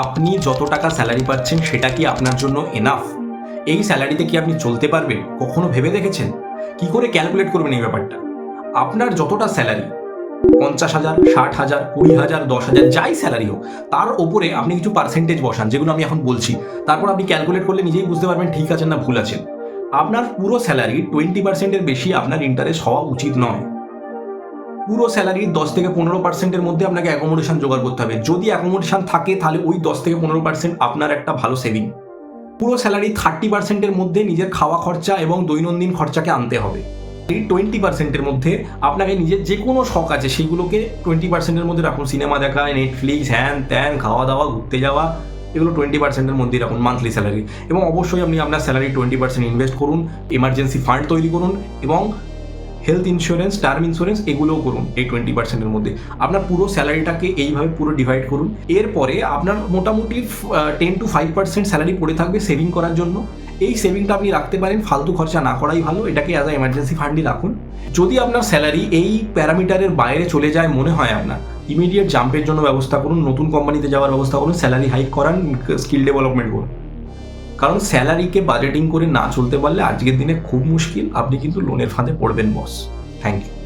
আপনি যত টাকা স্যালারি পাচ্ছেন, সেটা কি আপনার জন্য এনাফ এই স্যালারিতে কি আপনি চলতে পারবেন? কখনো ভেবে দেখেছেন? কি করে ক্যালকুলেট করবেন এই ব্যাপারটা? আপনার যতটা স্যালারি পঞ্চাশ হাজার, ষাট হাজার, কুড়ি হাজার, দশ হাজার, যাই স্যালারি হোক, তার ওপরে আপনি কিছু পার্সেন্টেজ বসান, যেগুলো আমি এখন বলছি। তারপর আপনি ক্যালকুলেট করলে নিজেই বুঝতে পারবেন, ঠিক আছেন না ভুল আছেন। আপনার পুরো স্যালারি টোয়েন্টি পার্সেন্টের বেশি আপনার ইন্টারেস্ট হওয়া উচিত নয়। পুরো স্যালারির দশ থেকে পনেরো পার্সেন্টের মধ্যে আপনাকে অ্যাকোমোডেশন জোগাড় করতে হবে। যদি অ্যাকোমোডেশন থাকে, তাহলে ওই দশ থেকে পনেরো পার্সেন্ট আপনার একটা ভালো সেভিং পুরো স্যালারি থার্টি পার্সেন্টের মধ্যে নিজের খাওয়া খরচা এবং দৈনন্দিন খরচাকে আনতে হবে। এই টোয়েন্টি পার্সেন্টের মধ্যে আপনাকে নিজের যে কোনো শখ আছে সেগুলোকে টোয়েন্টি পার্সেন্টের মধ্যে রাখুন। সিনেমা দেখা নেটফ্লিক্স হ্যান ত্যান, খাওয়া দাওয়া, ঘুরতে যাওয়া, এগুলো টোয়েন্টি পার্সেন্টের মধ্যেই রাখুন মান্থলি স্যালারি এবং অবশ্যই আপনি আপনার স্যালারি টোয়েন্টি পার্সেন্ট ইনভেস্ট করুন এমার্জেন্সি ফান্ড তৈরি করুন এবং হেলথ ইন্স্যুরেন্স টার্ম ইন্স্যুরেন্স এগুলোও করুন এই টোয়েন্টি পার্সেন্টের মধ্যে। আপনার পুরো স্যালারিটাকে এইভাবে পুরো ডিভাইড করুন। এরপরে আপনার মোটামুটি ten to five percent salary পড়ে থাকবে সেভিং করার জন্য। এই সেভিংটা আপনি রাখতে পারেন, ফালতু খরচা না করাই ভালো, এটাকে অ্যাজ আ এমার্জেন্সি ফান্ডই রাখুন। যদি আপনার স্যালারি এই প্যারামিটারের বাইরে চলে যায় মনে হয় আপনার ইমিডিয়েট জাম্পের জন্য ব্যবস্থা করুন, নতুন কোম্পানিতে যাওয়ার ব্যবস্থা করুন স্যালারি হাইক করান স্কিল ডেভেলপমেন্ট করুন। কারণ স্যালারিকে বাজেটিং করে না চলতে পারলে আজকের দিনে খুব মুশকিল। আপনি কিন্তু লোনের ফাঁদে পড়বেন বস থ্যাংক ইউ